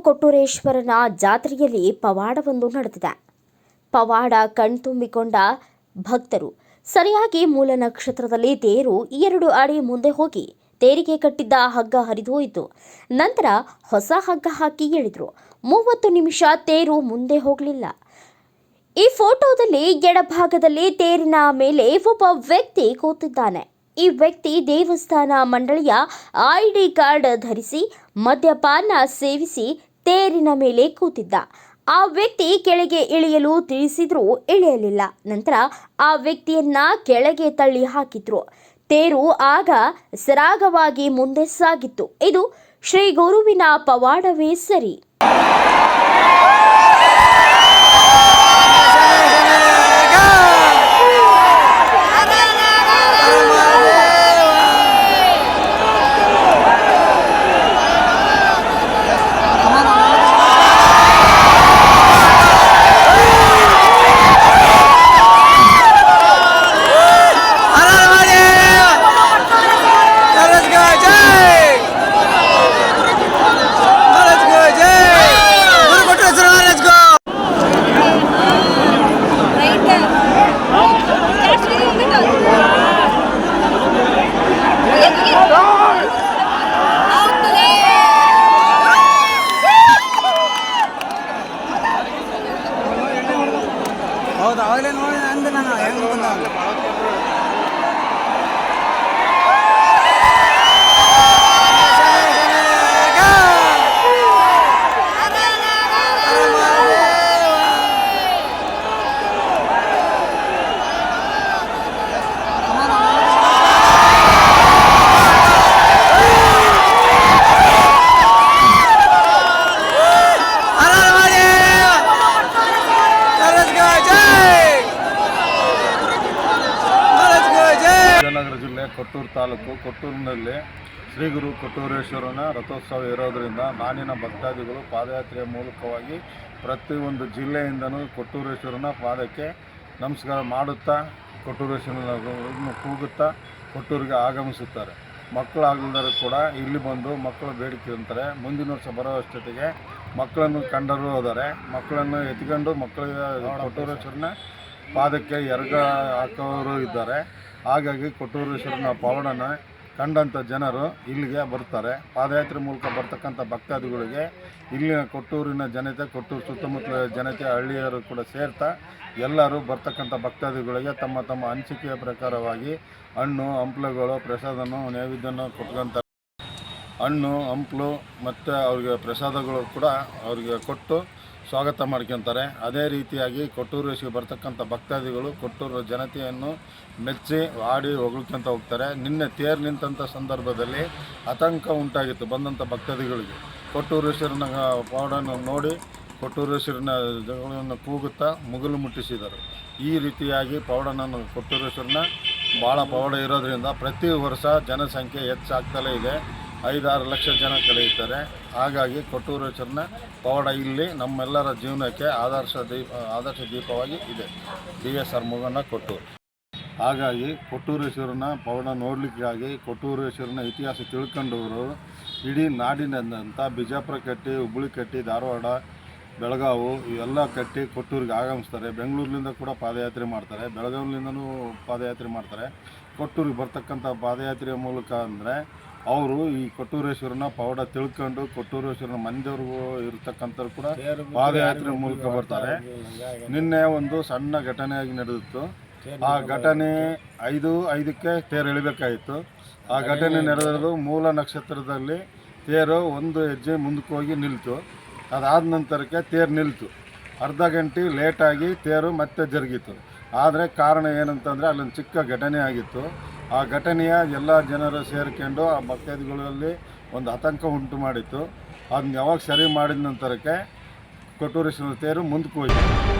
ಕೊಟ್ಟೂರೇಶ್ವರನ ಜಾತ್ರೆಯಲ್ಲಿ ಪವಾಡವೊಂದು ನಡೆದಿದೆ. ಪವಾಡ ಕಣ್ತುಂಬಿಕೊಂಡ ಭಕ್ತರು ಸರಿಯಾಗಿ ಮೂಲ ನಕ್ಷತ್ರದಲ್ಲಿ ತೇರು ಎರಡು ಅಡಿ ಮುಂದೆ ಹೋಗಿ ತೇರಿಗೆ ಕಟ್ಟಿದ್ದ ಹಗ್ಗ ಹರಿದೋಯಿತು ನಂತರ ಹೊಸ ಹಗ್ಗ ಹಾಕಿ ಎಳೆದರು ಮೂವತ್ತು ನಿಮಿಷ ತೇರು ಮುಂದೆ ಹೋಗಲಿಲ್ಲ. ಈ ಫೋಟೋದಲ್ಲಿ ಎಡಭಾಗದಲ್ಲಿ ತೇರಿನ ಮೇಲೆ ಒಬ್ಬ ವ್ಯಕ್ತಿ ಕೂತಿದ್ದಾನೆ. ಈ ವ್ಯಕ್ತಿ ದೇವಸ್ಥಾನ ಮಂಡಳಿಯ ಐಡಿ ಕಾರ್ಡ್ ಧರಿಸಿ ಮದ್ಯಪಾನ ಸೇವಿಸಿ ತೇರಿನ ಮೇಲೆ ಕೂತಿದ್ದ. ಆ ವ್ಯಕ್ತಿ ಕೆಳಗೆ ಇಳಿಯಲು ತಿಳಿಸಿದ್ರೂ ಇಳಿಯಲಿಲ್ಲ. ನಂತರ ಆ ವ್ಯಕ್ತಿಯನ್ನ ಕೆಳಗೆ ತಳ್ಳಿ ಹಾಕಿದ್ರು. ತೇರು ಆಗ ಸರಾಗವಾಗಿ ಮುಂದೆ ಸಾಗಿತ್ತು. ಇದು ಶ್ರೀ ಗುರುವಿನ ಪವಾಡವೇ ಸರಿ. ಜಿಲ್ಲೆ ಕೊಟ್ಟೂರು ತಾಲೂಕು ಕೊಟ್ಟೂರಿನಲ್ಲಿ ಶ್ರೀ ಗುರು ಕೊಟ್ಟೂರೇಶ್ವರನ ರಥೋತ್ಸವ ಇರೋದರಿಂದ ನಾನಿನ ಭಕ್ತಾದಿಗಳು ಪಾದಯಾತ್ರೆಯ ಮೂಲಕವಾಗಿ ಪ್ರತಿಯೊಂದು ಜಿಲ್ಲೆಯಿಂದನೂ ಕೊಟ್ಟೂರೇಶ್ವರನ ಪಾದಕ್ಕೆ ನಮಸ್ಕಾರ ಮಾಡುತ್ತಾ ಕೊಟ್ಟೂರೇಶ್ವರನ ಕೂಗುತ್ತಾ ಕೊಟ್ಟೂರಿಗೆ ಆಗಮಿಸುತ್ತಾರೆ. ಮಕ್ಕಳಾಗಲಿದ್ದರೂ ಕೂಡ ಇಲ್ಲಿ ಬಂದು ಮಕ್ಕಳು ಬೇಡಿಕೆ ಅಂತಾರೆ ಮುಂದಿನ ವರ್ಷ ಬರೋ ಅಷ್ಟೊತ್ತಿಗೆ ಮಕ್ಕಳನ್ನು ಕಂಡರೂ ಹೋದರೆ ಮಕ್ಕಳನ್ನು ಎತ್ಕೊಂಡು ಮಕ್ಕಳಿಗೆ ಕೊಟ್ಟೂರೇಶ್ವರನ ಪಾದಕ್ಕೆ ಎರಗ ಹಾಕೋರು ಇದ್ದಾರೆ. ಹಾಗಾಗಿ ಕೊಟ್ಟೂರೇಶ್ವರನ ಪವಾಡನ ಕಂಡಂಥ ಜನರು ಇಲ್ಲಿಗೆ ಬರ್ತಾರೆ. ಪಾದಯಾತ್ರೆ ಮೂಲಕ ಬರ್ತಕ್ಕಂಥ ಭಕ್ತಾದಿಗಳಿಗೆ ಇಲ್ಲಿನ ಕೊಟ್ಟೂರಿನ ಜನತೆ, ಕೊಟ್ಟೂರು ಸುತ್ತಮುತ್ತಲ ಜನತೆ, ಹಳ್ಳಿಯರು ಕೂಡ ಸೇರ್ತಾ ಎಲ್ಲರೂ ಬರ್ತಕ್ಕಂಥ ಭಕ್ತಾದಿಗಳಿಗೆ ತಮ್ಮ ತಮ್ಮ ಅನಿಸಿಕೆಯ ಪ್ರಕಾರವಾಗಿ ಹಣ್ಣು, ಹಂಪ್ಲುಗಳು, ಪ್ರಸಾದನು, ನೈವೇದ್ಯನ ಕೊಟ್ಕೊಂತಾರೆ. ಹಣ್ಣು, ಹಂಪ್ಲು ಮತ್ತು ಅವ್ರಿಗೆ ಪ್ರಸಾದಗಳು ಕೂಡ ಅವ್ರಿಗೆ ಕೊಟ್ಟು ಸ್ವಾಗತ ಮಾಡ್ಕೊತಾರೆ. ಅದೇ ರೀತಿಯಾಗಿ ಕೊಟ್ಟೂರೇಶ್ವರಿಗೆ ಬರ್ತಕ್ಕಂಥ ಭಕ್ತಾದಿಗಳು ಕೊಟ್ಟೂರ ಜನತೆಯನ್ನು ಮೆಚ್ಚಿ ಆಡಿ ಹೊಗಳ್ಕೊಂತ ಹೋಗ್ತಾರೆ. ನಿನ್ನೆ ತೇರು ನಿಂತಹ ಸಂದರ್ಭದಲ್ಲಿ ಆತಂಕ ಉಂಟಾಗಿತ್ತು ಬಂದಂಥ ಭಕ್ತಾದಿಗಳಿಗೆ. ಕೊಟ್ಟೂರೇಶ್ವರನ ಪೌಡನ್ನು ನೋಡಿ ಕೊಟ್ಟೂರೇಶ್ವರನ ಜಗಳನ್ನು ಕೂಗುತ್ತಾ ಮುಗಿಲು ಮುಟ್ಟಿಸಿದರು. ಈ ರೀತಿಯಾಗಿ ಪೌಡನನ್ನು ಕೊಟ್ಟೂರೇಶ್ವರನ ಭಾಳ ಪೌಡ ಇರೋದ್ರಿಂದ ಪ್ರತಿ ವರ್ಷ ಜನಸಂಖ್ಯೆ ಹೆಚ್ಚಾಗ್ತಲೇ ಇದೆ. ಐದಾರು ಲಕ್ಷ ಜನ ಕಳೆಯುತ್ತಾರೆ. ಹಾಗಾಗಿ ಕೊಟ್ಟೂರೇಶ್ವರನ ಪವಾಡ ಇಲ್ಲಿ ನಮ್ಮೆಲ್ಲರ ಜೀವನಕ್ಕೆ ಆದರ್ಶ ದೀಪ, ಆದರ್ಶ ದೀಪವಾಗಿ ಇದೆ. ಡಿ ಎಸ್ ಆರ್ ಮುಗನ ಕೊಟ್ಟೂರು. ಹಾಗಾಗಿ ಕೊಟ್ಟೂರೇಶ್ವರನ ಪವಾಡ ನೋಡಲಿಕ್ಕಾಗಿ ಕೊಟ್ಟೂರೇಶ್ವರನ ಇತಿಹಾಸ ತಿಳ್ಕೊಂಡವರು ಇಡೀ ನಾಡಿನಾದ್ಯಂತ ಬಿಜಾಪುರ ಕಟ್ಟಿ, ಹುಬ್ಬಳ್ಳಿ ಕಟ್ಟಿ, ಧಾರವಾಡ, ಬೆಳಗಾವು ಇವೆಲ್ಲ ಕಟ್ಟಿ ಕೊಟ್ಟೂರಿಗೆ ಆಗಮಿಸ್ತಾರೆ. ಬೆಂಗಳೂರಿನಿಂದ ಕೂಡ ಪಾದಯಾತ್ರೆ ಮಾಡ್ತಾರೆ. ಬೆಳಗಾವಿಲಿಂದನೂ ಪಾದಯಾತ್ರೆ ಮಾಡ್ತಾರೆ. ಕೊಟ್ಟೂರಿಗೆ ಬರ್ತಕ್ಕಂಥ ಪಾದಯಾತ್ರೆಯ ಮೂಲಕ ಅಂದರೆ ಅವರು ಈ ಕೊಟ್ಟೂರೇಶ್ವರನ ಪೌಡ ತಿಳ್ಕೊಂಡು ಕೊಟ್ಟೂರೇಶ್ವರನ ಮಂದಿಯವ್ರಿಗೂ ಇರ್ತಕ್ಕಂಥವ್ರು ಕೂಡ ಪಾದಯಾತ್ರೆ ಮೂಲಕ ಬರ್ತಾರೆ. ನಿನ್ನೆ ಒಂದು ಸಣ್ಣ ಘಟನೆಯಾಗಿ ನಡೆದಿತ್ತು. ಆ ಘಟನೆ ಐದು ಐದಕ್ಕೆ ತೇರು ಎಳಿಬೇಕಾಯಿತು. ಆ ಘಟನೆ ನಡೆದಿರೋದು ಮೂಲ ನಕ್ಷತ್ರದಲ್ಲಿ ತೇರು ಒಂದು ಹೆಜ್ಜೆ ಮುಂದಕ್ಕೆ ಹೋಗಿ ನಿಲ್ತು. ಅದಾದ ನಂತರಕ್ಕೆ ತೇರು ನಿಲ್ತು. ಅರ್ಧ ಗಂಟೆ ಲೇಟಾಗಿ ತೇರು ಮತ್ತೆ ಜರುಗಿತು. ಆದರೆ ಕಾರಣ ಏನಂತಂದರೆ ಅಲ್ಲೊಂದು ಚಿಕ್ಕ ಘಟನೆ ಆಗಿತ್ತು. ಆ ಘಟನೆಯ ಎಲ್ಲ ಜನರು ಸೇರ್ಕೊಂಡು ಆ ಭಕ್ತಾದಿಗಳಲ್ಲಿ ಒಂದು ಆತಂಕ ಉಂಟು ಮಾಡಿತ್ತು. ಅದನ್ನ ಯಾವಾಗ ಸರಿ ಮಾಡಿದ ನಂತರಕ್ಕೆ ಕೊಟ್ಟೂರೇಶ್ವರ ತೇರು ಮುಂದಕ್ಕೆ ಹೋಯ್ತು